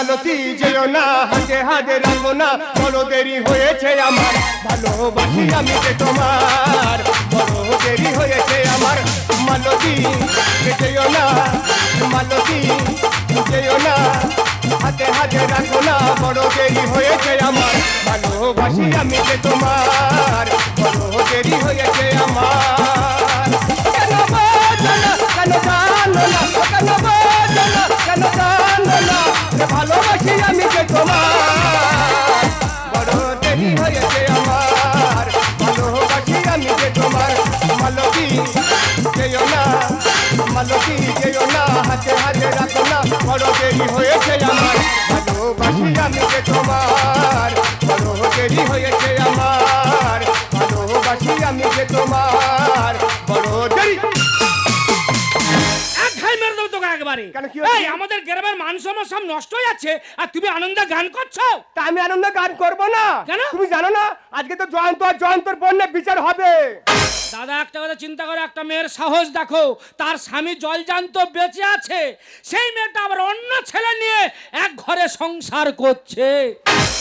মালতী যেও না হাতে হাতে রাখো না। বড় দেরি হয়েছে আমার ভালোবাসি আমি যে তোমার। বড় দেরি হয়েছে আমার মালতী যেও না মালতী যেও না। হাতে হাতে রাখো না বড় দেরি হয়েছে আমার ভালোবাসি আমি যে তোমার। বড় দেরি হয়েছে আমার। কেন বোঝো না, কেন জানো না, কেন বোঝো কেন জানো ভালোবাসি আমি যে তোমার। বড় দেরি হয়েছে আমার। ভালোবাসি আমি যে তোমার। মালতী যেও না। মালতী যেও না। হাতে হাতে রাখো না। বড় দেরি হয়েছে আমার। ভালোবাসি আমি যে তোমার। বড় দেরি হয়েছে আমার। ভালোবাসি আমি যে তোমার। বড় দেরি এক মেরে দেবো তোকে একবারে? এই আমাদের সব নষ্ট হয়ে যাচ্ছে আর তুমি আনন্দে গান করছ? তা আমি আনন্দ গান করব না। কেন? তুমি জানো না আজকে তো জয়ন্ত আর জয়ন্তর বন্যে বিচার হবে। দাদা একটা কথা চিন্তা করো একটা মেয়ের সাহস দেখো তার স্বামী জলজান্ত বেঁচে আছে সেই মেয়েটা আবার অন্য ছেলে নিয়ে এক ঘরে সংসার করছে।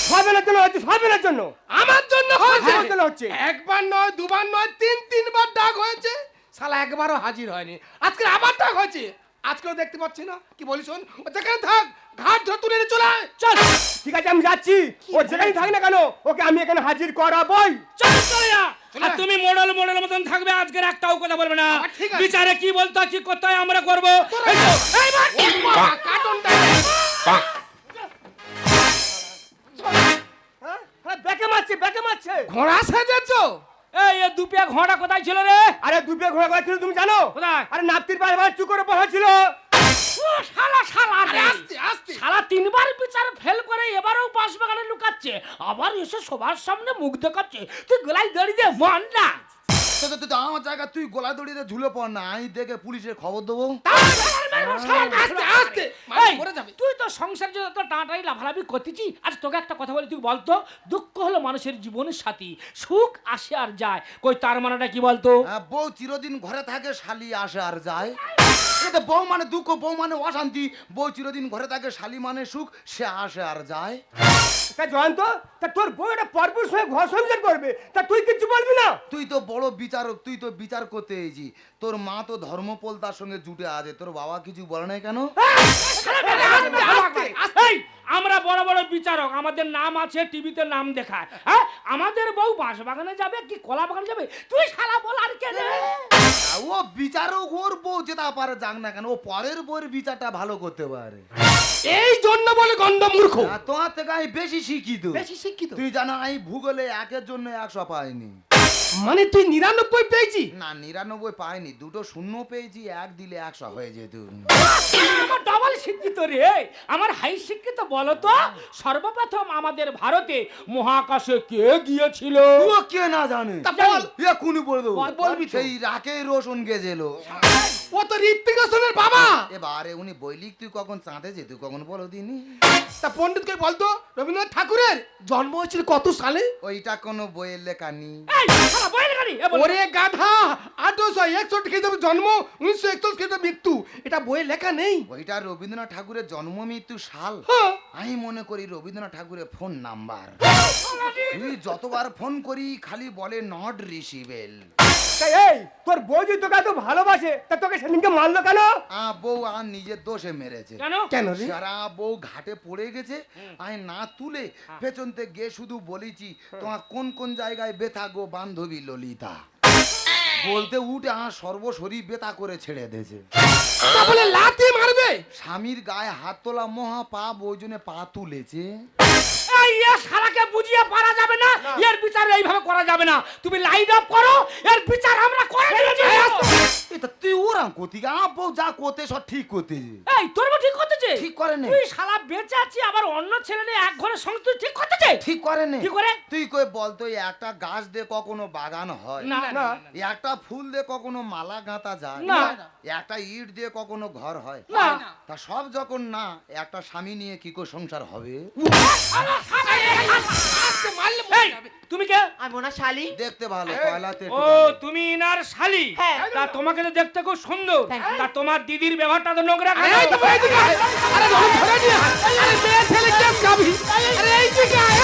সবেনের জন্য হচ্ছে সবেনের জন্য। আমার জন্য হয়েছে? আমার জন্য হচ্ছে। একবার নয় দুবার নয় তিন তিনবার ডাক হয়েছে। শালা একবারও হাজির হয়নি। আজকে আবার ডাক হয়েছে? আজকেও দেখতে পাচ্ছি না। কি বলি শোন? ও যেখানে থাক ঘাট ধরে তুলে নিয়ে চলে আয়। চল ঠিক আছে আমি যাচ্ছি। ও যেখানে থাক না কেন ওকে আমি এখানে হাজির করাবই। চল চলে যা। চলে আর তুমি মডেল মডেল মতন থাকবে আজকের একটাও কথা বলবে না। আবার ঠিক আছে। বিচারে কি বলতে হয়, কি করতে হয় আমরা করব? এই তো, এই মা- কার্টুনটা হ্যাঁ ব্যাকে মারছে ব্যাকে মারছে। ঘোড়া সেজেছ? এই এ দুপিয়া ঘোড়া কোথায় ছিল রে? আরে দুপিয়া ঘোড়া কোথায় ছিল তুমি জানো? কোথায়? আরে নাপতির পায়ে বাড়ি চুপ করে বসা ছিল। ও শালা শালা আরে রে। আস্তে আস্তে। শালা তিনবার বিচার ফেল করে এবারেও পাশ বাগানে লুকাচ্ছে। আবার এসে সবার সামনে মুখ দেখাচ্ছে। তুই গলায় দাঁড়িয়ে দে মন না তো তো- তো তো আমার জায়গা তুই গলা দড়িতে ঝুলে পড় না আমি দেখে পুলিশে খবর দেবো। তুই তো সংসার যত টাটাই লাফালাফি করতেছি। আর তোকে একটা কথা বলি তুই বলতো দুঃখ হলো মানুষের জীবনের সাথী। সুখ আসে আর যায়। কই তার মানেটা কি বলতো? হ্যাঁ, বউ চিরদিন ঘরে থাকে শালি আসে আর যায়। এটা বউ মানে দুঃখ বউ মানে অশান্তি। বউ চিরদিন ঘরে থাকে শালি মানে সুখ সে আসে আর যায়। তা জয়ন্ত তা তোর বউ এটা পরপুর সঙ্গে ঘর সংসার করবে তা তুই কিছু বলবি না? তুই তো বড় বিচারক তুই তো বিচার করতে এসেছি। তোর মা তো ধর্মপল তার সঙ্গে জুটে আছে তোর বাবা কিছু বলে নাই কেন? এই আমরা বড় বড় বিচারক আমাদের নাম আছে টিভিতে নাম দেখায়। হ্যাঁ আমাদের বউ বাঁশ বাগানে যাবে কি কলা বাগানে যাবে? তুই শালা বল আর কে রে? ও বিচারও ওর বউ যেটা পারে যাক না কেন। ও পরের বউয়ের বিচারটা ভালো করতে পারে। এই জন্য বলে গন্ড মূর্খ। তোমার থেকে আমি বেশি শিক্ষিত। বেশি শিক্ষিত? তুই জানো আমি ভূগোলে একের জন্য একশো পাইনি। মানে তুই নিরানব্বই পেয়েছি? না নিরানব্বই পাইনি দুটো শূন্য পেয়েছি এক দিলে একশো হয়ে যেত। আমার ডবল শিক্ষিত রে আমার হাই শিক্ষিত বলো তো? সর্বপ্রথম আমাদের ভারতে মহাকাশে কে গিয়েছিল? ও কে না জানে? বল। এ কুনি পড়ে দেবো। বলবি সেই রাকে রোশন গেছিল। ও তো ঋত্বিক রোশনের বাবা! এবারে উনি বৈলিক তুই কখন চাঁদে যেত কখন বলো দিনি তা পণ্ডিতকে বলতো রবীন্দ্রনাথ ঠাকুরের জন্ম হয়েছিল কত সালে? ওইটা কোনো বইয়ের লেখা নি ওরে গাধা আঠারোশো একষট্টি খ্রিস্টাব্দে জন্ম উনিশশো একচল্লিশ খ্রিস্টাব্দে মৃত্যু। এটা বইয়ে লেখা নেই। ওইটা রবীন্দ্রনাথ ঠাকুরের জন্ম মৃত্যু সাল। হ্যাঁ। আমি মনে করি রবীন্দ্রনাথ ঠাকুরের ফোন নাম্বার। তুই যতবার ফোন করি খালি বলে নট রিসিভেল। তা এই তোর বউ যদি তোকে এত ভালোবাসে তা তোকে সেদিনকে মারলো কেন? আ বউ আর নিজের দোষে মেরেছে। কেন? কেন রে? সারা বউ ঘাটে পড়ে গেছে আমি না তুলে পেছন গিয়ে শুধু বলেছি তোমার কোন কোন জায়গায় বেথা গো বান্ধবী ললিতা? বলতে উঠে আমার সর্বশরীর বেতা করে ছেড়ে দিয়েছে। তা বলে লাথি মারবে? স্বামীর গায়ে হাত তোলা মহা পা বইজনে পা তুলেছে। এই শালাকে বুঝিয়ে পারা যাবে না। এর বিচার এইভাবে করা যাবে না। তুমি লাইট অফ করো এর বিচার আমরা করে এটা তুই ওরাম করতি আমার যা করতে সব ঠিক করতেছে এই তোর ঠিক করতেছে ঠিক করে নে। তুই শালা বেঁচে আছি আবার অন্য ছেলে নিয়ে এক ঘরে সঙ্গে তুই ঠিক করতেছে ঠিক করে নে। কি করে? তুই কই বলতো এই একটা গাছ দিয়ে কখনো বাগান হয়? না না একটা ফুল দিয়ে কখনো মালা গাঁথা যায়? না। একটা ইট দিয়ে কখনো ঘর হয়? না। তা সব যখন না একটা স্বামী নিয়ে কি করে সংসার হবে? তুমি কে? আমি ওনার শালি। দেখতে ভালো কয়লাতে ও তুমি ইনার শালি? হ্যাঁ। তা তোমাকে তো দেখতে খুব সুন্দর। তা তোমার দিদির ব্যবহারটা তো নোংরা কেন? এই তো আরে ধরে ধরে নিয়ে আরে মেয়ে ছেলে কেম যাবি আরে এইদিকে আয়।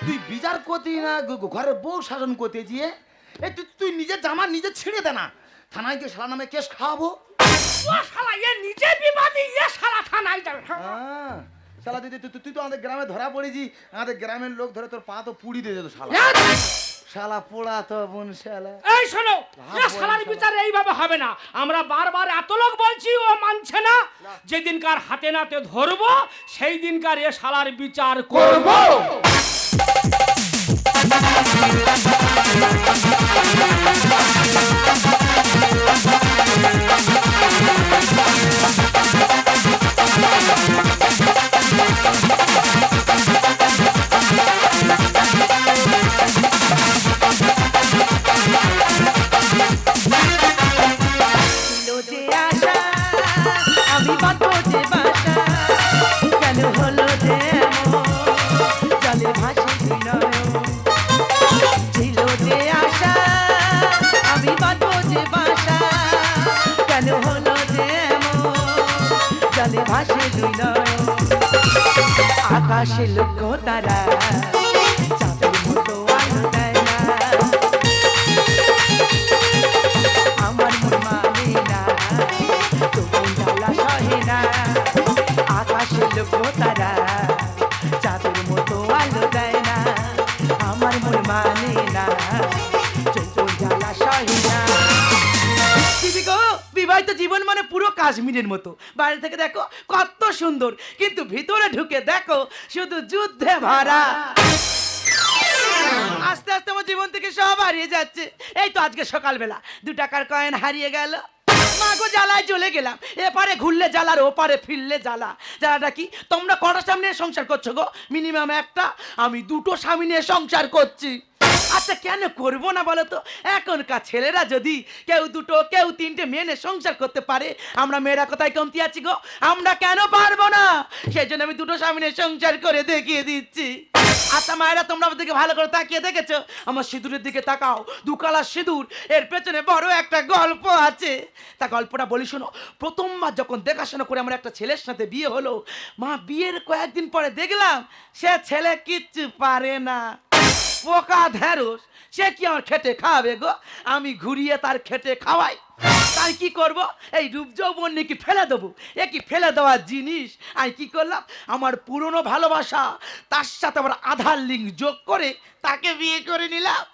তুই বিচার করতি না ঘ- ঘ- বউ শাসন করতে গিয়ে? এই তুই তুই নিজের জামা নিজে ছিঁড়ে দে না। থানায় গিয়ে শালা নামে কেস খাওয়াবো। ও শালা এ নিজে বিবাদী এ শালা থানায় যাবে। হ্যাঁ। শালা দিদি তুই তুই তো আমাদের গ্রামে ধরা পড়েছি। আমাদের গ্রামের লোক ধরে তোর পা তো পুড়ি দিয়ে যেত শালা। শালা পোড়া তো বোন শালা। এই শোনো শালার। বিচার এইভাবে হবে না। আমরা বারবার এত লোক বলছি ও মানছে না। যেদিনকার হাতে নাতে ধরবো সেই দিনকার এ শালার বিচার করব। ছিল Thank you. আকাশে লক্ষ্য তারা। আমার মন মানে না। বিবাহিত জীবন মানে পুরো কাশ্মীরের মতো। বাইরে থেকে দেখো কত সুন্দর, কিন্তু ভিতরে ঢুকে দেখো শুধু যুদ্ধে ভরা। আস্তে আস্তে আমার জীবন থেকে সব হারিয়ে যাচ্ছে। এই তো আজকে সকালবেলা, দু টাকার কয়েন হারিয়ে গেল। মাগো জ্বালায় চলে গেলাম, এপারে ঘুরলে জ্বালার ওপারে ফিরলে জ্বালা। জ্বালাটা কি? তোমরা কটা সামনে সংসার করছ গো? মিনিমাম একটা, আমি দুটো স্বামী নিয়ে সংসার করছি। আচ্ছা কেন করব না বলো তো? এখনকার ছেলেরা যদি কেউ দুটো, কেউ তিনটে মেয়ে সংসার করতে পারে, আমরা মেয়েরা কোথায় কমতি আছি গো? আমরা কেন পারব না? সেই জন্য আমি দুটো স্বামী নিয়ে সংসার করে দেখিয়ে দিচ্ছি। আচ্ছা মায়েরা, তোমরা আমার দিকে ভালো করে তাকিয়ে দেখেছ? আমার সিঁদুরের দিকে তাকাও। দুকালা সিঁদুর, এর পেছনে বড় একটা গল্প আছে। তা গল্পটা বলি, শোনো। প্রথমবার যখন দেখাশোনা করে আমার একটা ছেলের সাথে বিয়ে হলো, মা, বিয়ের কয়েকদিন পরে দেখলাম, সে ছেলে কিচ্ছু পারে না। পোকা ঢেঁড়স, সে কি আমার খেটে খাওয়াবে গো? আমি ঘুরিয়ে তার খেটে খাওয়াই। তাই কি করব? এই রূপ যৌবন নাকি ফেলে দেবো? এ কি ফেলে দেওয়ার জিনিস? আমি কি করলাম? আমার পুরনো ভালোবাসা, তার সাথে আমার আধার লিঙ্ক যোগ করে তাকে বিয়ে করে নিলাম।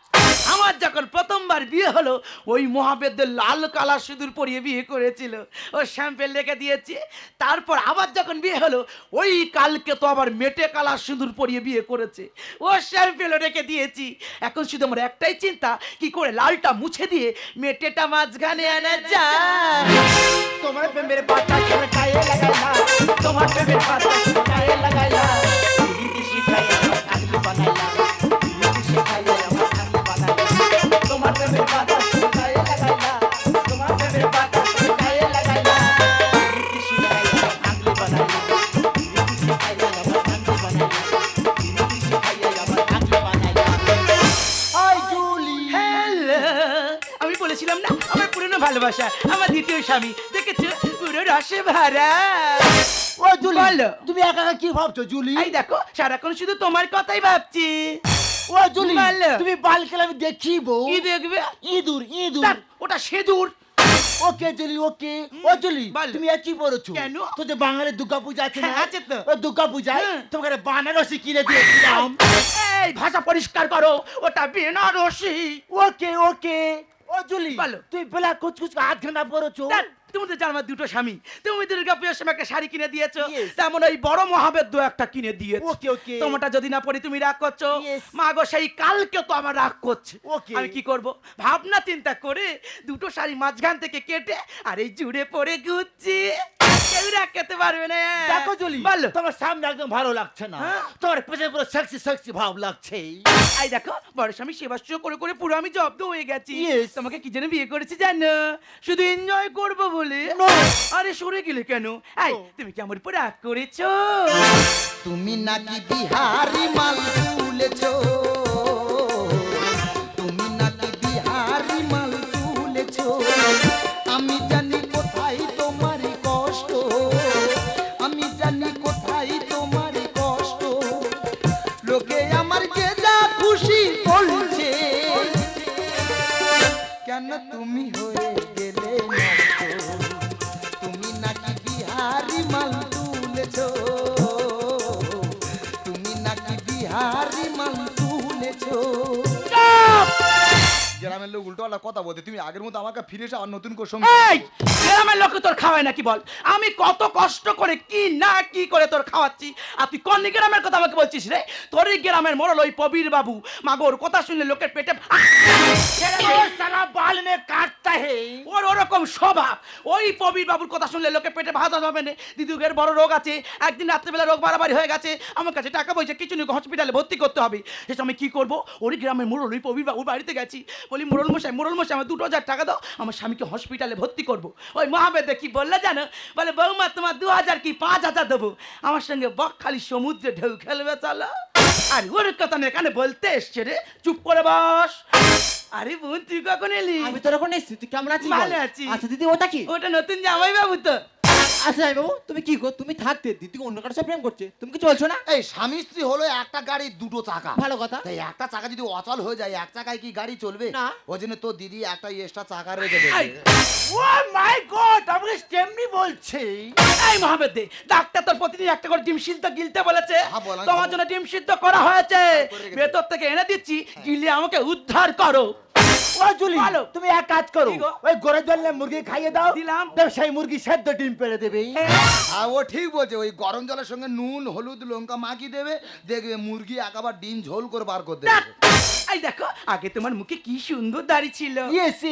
আমার যখন প্রথমবার বিয়ে হলো, ওই মহাবেদ্যের লাল কালা সিঁদুর পরিয়ে বিয়ে করেছিল। ও শ্যাম্পেল রেখে দিয়েছে। তারপর আবার যখন বিয়ে হলো, ওই কালকে তো আবার মেটে কালা সিঁদুর পরিয়ে বিয়ে করেছে। ও শ্যাম্পেলও রেখে দিয়েছি। এখন শুধু আমার একটাই চিন্তা, কি করে লালটা মুছে দিয়ে মেটেটা মাঝখানে আনা যায়? তোমার প্রেমের পাতা তোমার প্রেমের পাতা লাগাইলা ভালোবাসা আমার দ্বিতীয় স্বামী। দেখেছ? পুরো রসে ভরা। ও জুলি বলো। তুমি একা একা কি ভাবছ জুলি? এই দেখো সারাক্ষণ শুধু তোমার কথাই ভাবছি। ও জুলি বলো। তুমি বাল খেলে আমি দেখিব কি দেখবে? ইঁদুর ইঁদুর। ওটা সেদুর। ওকে জুলি ওকে। ও জুলি বলো। তুমি একই পড়েছো। কেন? তো যে বাঙালির দুর্গা পূজা আছে না? হ্যাঁ, আছে তো। ও দুর্গা পূজায় হ্যাঁ। তোমাকে বানারসি কিনে দিয়েছিলাম। এই ভাষা পরিষ্কার করো ওটা বেনারসি। ওকে ওকে। ও জুলি বলো। তুই বেলা কুচকুচ আধ ঘণ্টা পড়েছো ধ্যাৎ, তুমি তো জানো আমার দুটো স্বামী। তুমি দুর্গা পুজোর সময় একটা শাড়ি কিনে দিয়েছ। তেমন ওই বড় মহাবেদ্য একটা কিনে দিয়েছ। ওকে ওকে তোমারটা যদি না পড়ি তুমি রাগ করছ। মা গো সেই কালকে তো আমার রাগ করছে। Okay. আমি কি করব? ভাবনা চিন্তা করে দুটো শাড়ি মাঝখান থেকে কেটে আর এই জুড়ে পরে ঘুরছি কেউ রাগ খেতে পারবে না। দেখো জুলি বলো। তোমার সামনে একদম ভালো লাগছে না। হ্যাঁ। তোমার পেছনে পুরো সেক্সি সেক্সি ভাব লাগছে। এই দেখো বড় স্বামী সেবা করে করে পুরো আমি জব্দ হয়ে গেছি। তোমাকে কি জন্য বিয়ে করেছি জানো? শুধু এনজয় করব বলে? আরে সরে গেলে কেন? এই তুমি কি আমার উপর রাগ করেছ? তুমি নাকি বিহারি মাল তুলেছো? কথা বলতে তুমি আগের মতো আমাকে ফিরে এসে আর নতুন করে গ্রামের লোকে তোর খাওয়ায় নাকি বল? আমি কত কষ্ট করে কি না কি করে তোর খাওয়াচ্ছি? আর তুই কোন গ্রামের কথা আমাকে বলছিস রে? তোর গ্রামের মরল ওই প্রবীর বাবু। মাগোর কথা শুনলে লোকের পেটে সারা কাটতা হে। ওর ওরকম স্বভাব। ওই প্রবীর বাবুর কথা শুনলে লোকের পেটে ভাত হবে না। দিদুগের বড় রোগ আছে। একদিন রাত্রেবেলা রোগ বাড়াবাড়ি হয়ে গেছে। আমার কাছে টাকা পয়সা কিছু নেই হসপিটালে ভর্তি করতে হবে। সে আমি কি করব? ওরই গ্রামের মোড়ল ওই প্রবীর বাবুর বাড়িতে গেছি। বলি মোড়ল মশাই মোড়ল মশাই আমার দুটো হাজার টাকা দাও। আমার স্বামীকে হসপিটালে ভর্তি করব। ওই মহাবেদে কি বললে জানো? বলে বৌমা তোমার দু হাজার কি পাঁচ হাজার দেবো? আমার সঙ্গে বকখালি সমুদ্রে ঢেউ খেলবে চলো। আর ওর কথা এখানে বলতে এসছে রে। চুপ করে বস। আরে বোন তুই কখন এলি? আমি তোর ওখানে এসছি তুই কেমন আছিস ভালো আছি। আচ্ছা দিদি ওটা কি? ওটা নতুন জামাই বাবু তো। আচ্ছা বাবু তুমি কি গো? তুমি থাকতে দিদি অন্য কারোর সাথে প্রেম করছে। তুমি কি চলছো না? এই স্বামী স্ত্রী হলো একটা গাড়ির দুটো চাকা। ভালো কথা। তাই একটা চাকা যদি অচল হয়ে যায় এক চাকায় কি গাড়ি চলবে? না। ওই জন্য তোর দিদি একটা এক্সট্রা চাকা রেখে দেবে। ও মাই গড আমাকে তেমনি বলছে। এই মহাবেদ দে ডাক্তার তোর প্রতিদিন একটা করে ডিম সিদ্ধ গিলতে বলেছে। হ্যাঁ, বল, তোমার জন্য ডিম সিদ্ধ করা হয়েছে। ভেতর থেকে এনে দিচ্ছি গিলে আমাকে উদ্ধার করো। জুলি তুমি এক কাজ করো। ওই গড়ে জলে মুরগি খাইয়ে দাও দিলাম। সেই মুরগি সেদ্ধ ডিম পেড়ে দেবে। হ্যাঁ ও ঠিক বলছে ওই গরম জলের সঙ্গে নুন হলুদ লঙ্কা মাখিয়ে দেবে দেখবে মুরগি ডিম ঝোল করে বার করে দেবে। এই দেখো আগে তোমার মুখে কি সুন্দর দাড়ি ছিল.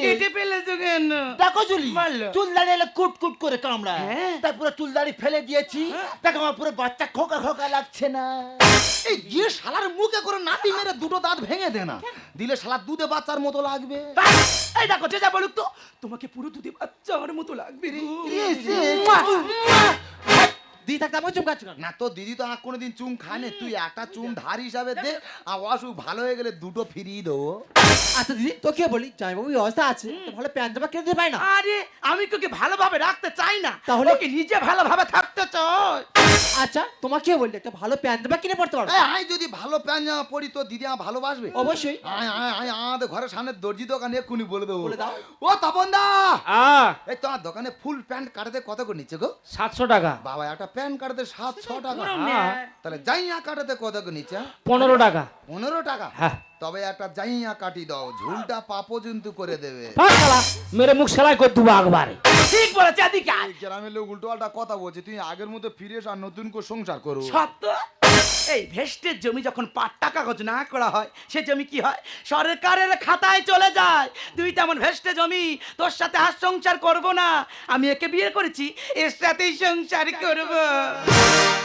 কেটে ফেলেছো কেন? দেখো জুলি। চুল দাঁড়িয়ে এলে কুট কুট করে কামড়ায়। হ্যাঁ। তার চুল দাড়ি ফেলে দিয়েছি দেখো আমার পুরো বাচ্চা খোকা খোকা লাগছে না। এই গিয়ে শালার মুখে করে নাতি মেরে দুটো দাঁত ভেঙে দে না। দিলে শালা দুধে বাচ্চার মতো লাগবে। এই দেখো যে যা বলুক তো তোমাকে পুরো দুধে বাচ্চার মতো লাগবে রে দিদি থাকতে আমাকে কাজ কর না তোর দিদি তো আমার কোনোদিন চুম খায় না তুই একটা চুম ধার হিসাবে দে আর অসুখ ভালো হয়ে গেলে দুটো ফিরিয়ে দেবো। আচ্ছা দিদি তোকে বলি জামাইবাবু অবস্থা আছে তো ভালো প্যান্ট জামা কিনে দিতে পারি না? আরে আমি তোকে ভালোভাবে রাখতে চাই না। তাহলে? ওকে নিজে ভালোভাবে থাকতে চাই। আচ্ছা তোমাকে বললি একটা ভালো প্যান্ট জামা কিনে পড়তে পারো। আয় যদি ভালো প্যান্ট জামা পরি তোর দিদি আমার ভালোবাসবে। অবশ্যই। আয় আয় আয় আমাদের ঘরের সামনে দর্জি দোকানে এক্ষুনি বলে দেবো। বলে দাও। ও তপন দা এই তোমার দোকানে ফুল প্যান্ট কাটাতে কত করে নিচ্ছে গো? সাতশো টাকা। বাবা একটা প্যান্ট কাটাতে ছ টাকা। হ্যাঁ। তাহলে জাইয়া কাটাতে কত নিচে? পনেরো টাকা। পনেরো টাকা? হ্যাঁ। তবে একটা জাইয়া কাটি দাও ঝুলটা পাপো জন্তু করে দেবে। মেরে মুখ সেলাই করে দেবো একবারে। ঠিক বলেছে গ্রামের লোক উল্টো পাল্টা কথা বলছে তুই আগের মতো ফিরে এসে আর নতুন করে সংসার করো। সত্য? এই ভেস্টের জমি যখন পাট্টা কাগজ না করা হয় সে জমি কি হয়? সরকারের খাতায় চলে যায়। তুই তেমন ভেস্টে জমি তোর সাথে আর সংসার করব না। আমি একে বিয়ে করেছি এর সাথেই সংসার করব।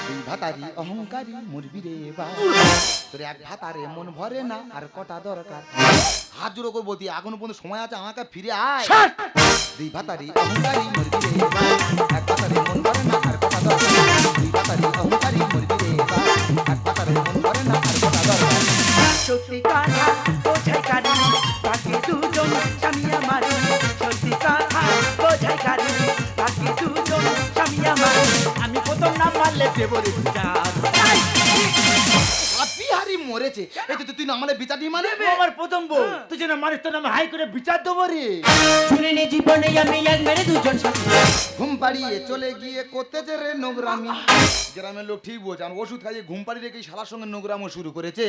দুই ভাতারি অহংকারী মুরবি রে বা। তোর এক ভাতারে মন ভরে না আর কটা দরকার। হাত জোড়ো করব তুই এখনও পর্যন্ত সময় আছে আমাকে ফিরে আয়। ছাড়। দুই ভাতারি অহংকারী মুরবি রে বা। এক ভাতারে মন ভরে না আর কটা দরকার। দুই ভাতারি অহংকারী মুরবি সত্যি কথা বোঝাই কারি বাকি দুজন স্বামী আমার সত্যি কথা বোঝাই কারি বাকি দুজন স্বামী আমার। আমি প্রথম নাম মারলে দেবরে মরেছে। এই তো তুই না মানে বিচার দিয়ে মানে? আমার প্রথম বউ। তুই যেন মানুষ তোর নামে হাই করে বিচার দেবো রে। শুনিনি জীবনে আমি এক মেরে দুজন সাথী ঘুম পাড়িয়ে চলে গিয়ে করতেছে রে নোংরামি। গ্রামের লোক ঠিক বলছে আমি ওষুধ খাইয়ে ঘুম পাড়িয়ে রেখে শালার সঙ্গে নোংরামো শুরু করেছে।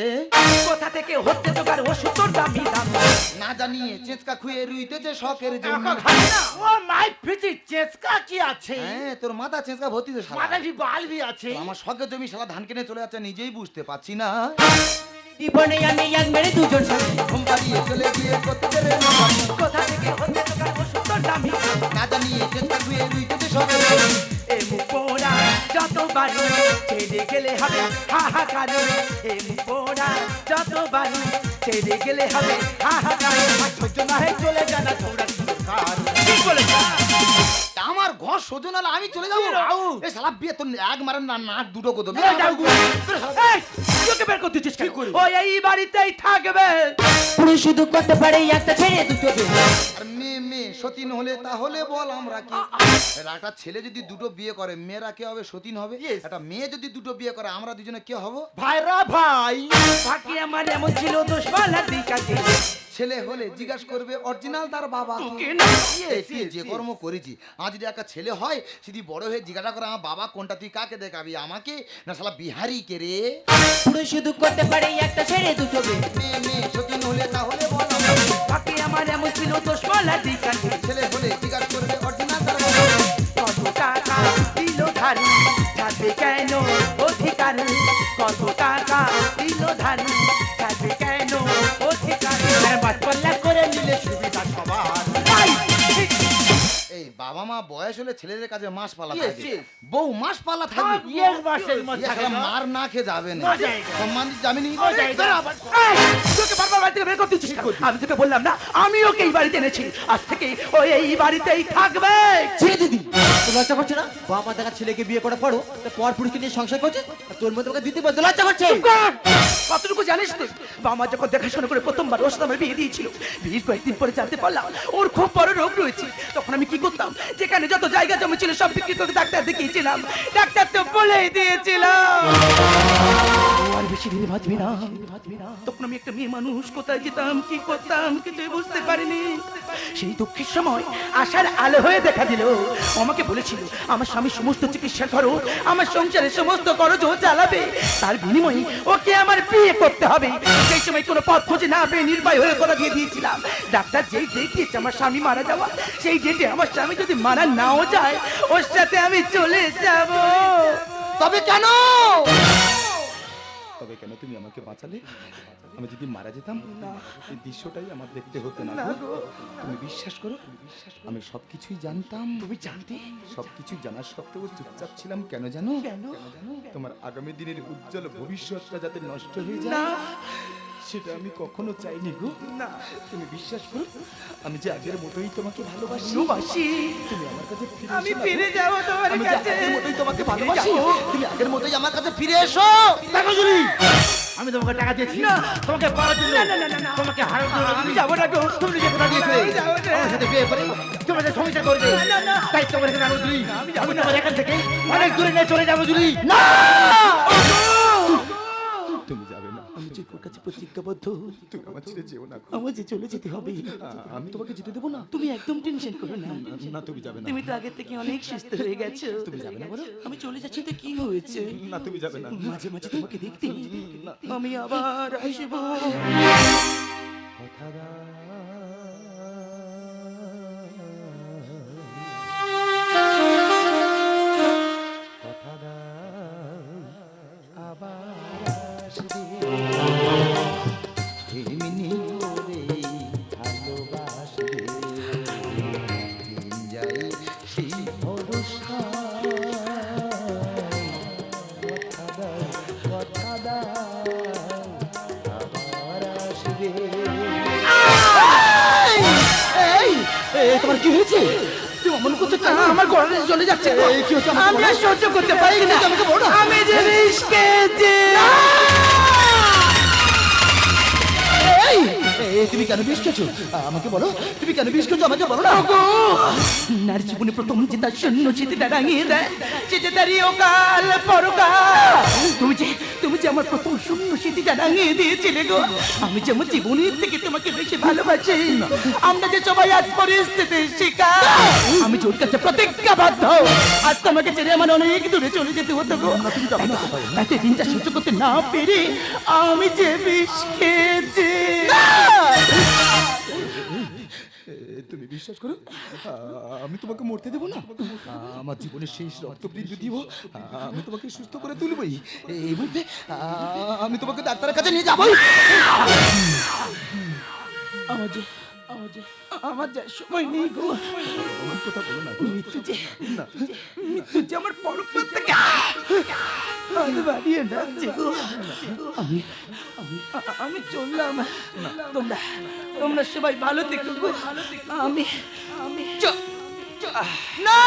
কোথা থেকে হচ্ছে তোকার ওষুধ তোর দামি দামি? না জানিয়ে চেঁচকা খুঁয়ে রুইতেছে শখের জন্য। না। ও মাই ফিচি চেষ্কা কি আছে? হ্যাঁ তোর মাথা চেঁচকা ভর্তি তো শালা। মাথা কি বাল ভি আছে আমার শখের জমি শালা ধান কিনে চলে যাচ্ছে নিজেই বুঝতে পারছি না। জীবনে আমি এক মেরে দুজন সাথী। ঘুম পাড়িয়ে চলে গিয়ে করতেছে রে নোংরামি কোথা থেকে তোকার তোর না জানিয়ে এ মুপোড়া যত ছেড়ে গেলে হবে হাহাকার। এ মুপোড়া যত ছেড়ে গেলে হবে হাহাকার। সহ্য না হয় চলে জানা কার। ঘর সোজন হলে আমি চলে যাব। এই শালা বিয়ে তোর এক মারেন না নাক দুটো তুই ওকে বের করতে চেষ্টা কর? ও এই বাড়িতেই থাকবে। পুরুষ শুধু করতে পারে একটা ছেড়ে দুটো আর মেয়ে মেয়ে সতীন হলে তাহলে বল আমরা কি? একটা ছেলে যদি দুটো বিয়ে করে মেয়েরা কে হবে? সতীন হবে। একটা মেয়ে যদি দুটো বিয়ে করে আমরা দুজনে কে হব? ভাইরা ভাই বাকি আমার এমন ছিল দোষ পালার দিক আছে ছেলে হলে জিজ্ঞাসা করবে অরিজিনাল তার বাবা? তুই যে কর্ম করেছি আজ যদি একটা ছেলে হয় যদি বড় হয়ে জিজ্ঞাসা করে আমার বাবা কোনটা তুই কাকে দেখাবি আমাকে? না শালা বিহারি কে রে শুধু করতে পারে একটা ছেড়ে দুটো মেয়ে। মেয়ে সতীন হলে তাহলে বল বাকি আমার এমন ছিল দোষ ছেলে হলে জিজ্ঞাসা করবে অরিজিনাল তার বাবা? কত টাকা দিল ধারি যাবে কেন অধিকার? কত টাকা দিল ধারি অধিকার করে নিলে সুবিধা সবার। এই বাবা মা বয়স হলে ছেলেদের কাছে মাস পালা থাকে বউ মাস পালা থাকবে। মাসের মার না খেয়ে যাবে না। সম্মান দিতে নি তোকে বারবার বাড়ি থেকে বের করতে চেষ্টা আমি তোকে বললাম না আমি ওকে এই বাড়িতে এনেছি। আজ থেকে ও এই বাড়িতেই থাকবে। দিদি তোর লজ্জা করছে না? বাবা মা দেখা ছেলেকে বিয়ে করে পড়ো তো পর পুরুষকে নিয়ে সংসার করছে তোর মধ্যে তোমাকে দিতে লজ্জা করছে। কতটুকু জানিস বাবা যখন দেখাশোনা করে প্রথমবার ওর সাথে আমার বিয়ে দিয়েছিল বিয়ের কয়েকদিন পরে জানতে পারলাম ওর খুব বড় রোগ রয়েছে। তখন আমি কি করতাম? যেখানে যত জায়গা ছিল, সব বিক্রি করে ডাক্তার দেখিয়েছিলাম। ডাক্তার তো বলেই দিয়েছিলাম। আর বেশি দিন বাঁচবি না। তখন আমি একটা মেয়ে মানুষ, কোথায় যেতাম, কি করতাম, কিছুই বুঝতে পারিনি। সেই দুঃখের সময় আশার আলো হয়ে দেখা দিল। আমাকে বলেছিল, আমার স্বামী সমস্ত চিকিৎসা করো, আমার সংসারের সমস্ত খরচ ও চালাবে। তার বিনিময়ে ওকে আমার বিয়ে করতে হবে। সেই সময় কোনো পথ খুঁজে না পেয়ে নির্ভয় হয়ে কথা দিয়ে দিয়েছিলাম। ডাক্তার যেই ডেট দিয়েছে আমার স্বামী মারা যাওয়া সেই ডেটে আমার স্বামী যদি মারা নাও যায় ওর সাথে আমি চলে যাব। তবে কেন? তবে কেন তুমি আমাকে বাঁচালে? আমি যদি মারা যেতাম এই দৃশ্যটাই আমার দেখতে হতো না। তুমি বিশ্বাস করো আমি সবকিছুই জানতাম। তুমি জানতে? সব সবকিছু জানার সত্ত্বেও চুপচাপ ছিলাম। কেন জানো? কেন? তোমার আগামী দিনের উজ্জ্বল ভবিষ্যৎটা যাতে নষ্ট হয়ে যায় সেটা আমি কখনো চাইনি গো। না। তুমি বিশ্বাস করো? আমি যে আগের মতোই তোমাকে ভালোবাসি। তুমি আমার কাছে ফিরে আমি। ফিরে যাব তোমার আমি কাছে আগের মতোই তোমাকে ভালোবাসি তুমি আগের মতোই আমার কাছে ফিরে এসো। আমি তোমাকে টাকা দিয়েছি। তোমাকে পাওয়ার জন্য। তোমাকে হারার জন্য আমি যাব না গো তুমি কথা দিয়েছিলে যাব। আমার সাথে বিয়ে করে তোমার সাথে সমস্যা করবে। তাই তোমার এখানে আনো জুলি আমি যাব তোমার এখান থেকে অনেক দূরে নিয়ে চলে যাব জুলি। না! তুমি যাবে। যে তোর কাছে প্রতিজ্ঞাবদ্ধ তুমি আমার ছেড়ে যেও না। আমার যে চলে যেতে হবে। আমি তোমাকে যেতে দেবো না। তুমি একদম টেনশন করো না। না তুমি যাবে না। তুমি তো আগে থেকে অনেক সুস্থ হয়ে গেছো। তুমি যাবে না বলো। আমি চলে যাচ্ছি তো কি হয়েছে? না তুমি যাবে না। মাঝে মাঝে তোমাকে দেখতে আমি আবার আসব। এমনি চলে যাচ্ছে গো। এই, কি হচ্ছে? আমাকে আমি আর সহ্য করতে পারি না। আমি যে তুমি কেন বিষ খেয়েছো? আমাকে বলো তুমি কেন বিষ খেয়েছো আমাকে বলো না। নার জীবনে প্রথম যে তার শূন্য চিঠিটা রাঙিয়ে দেয় চিঠি দাঁড়িয়ে কাল পরকাল। তুমি যে তুমি যে আমার প্রথম শূন্য স্মৃতিটা রাঙিয়ে দিয়েছিলে গো আমি যে আমার জীবনের থেকে তোমাকে বেশি ভালোবাসি। আমরা যে সবাই আজ পরিস্থিতির শিকার আমি জোর কাছে প্রতিজ্ঞাবদ্ধ। আজ তোমাকে ছেড়ে আমার অনেক দূরে চলে যেতে হতো গো। এত দিনটা সহ্য করতে না পেরে আমি যে বিষ খেয়েছি। তুমি বিশ্বাস করো? আমি তোমাকে মরতে দেবো না? আমার জীবনের শেষ রক্তবৃদ্ধি দিব। আমি তোমাকে সুস্থ করে তুলবই। এই মুহূর্তে আমি তোমাকে ডাক্তারের কাছে নিয়ে যাব আমার যে আমার যে আমার যে সময় নেই গো। আমার কথা বলো না মৃত্যু যে মৃত্যু যে আমার পরপর থেকে। হাত বাড়িয়ে ডাকছে গো। আমি আমি আমি চললাম। তোমরা তোমরা সবাই ভালো থেকো গো। আমি আমি চ- না!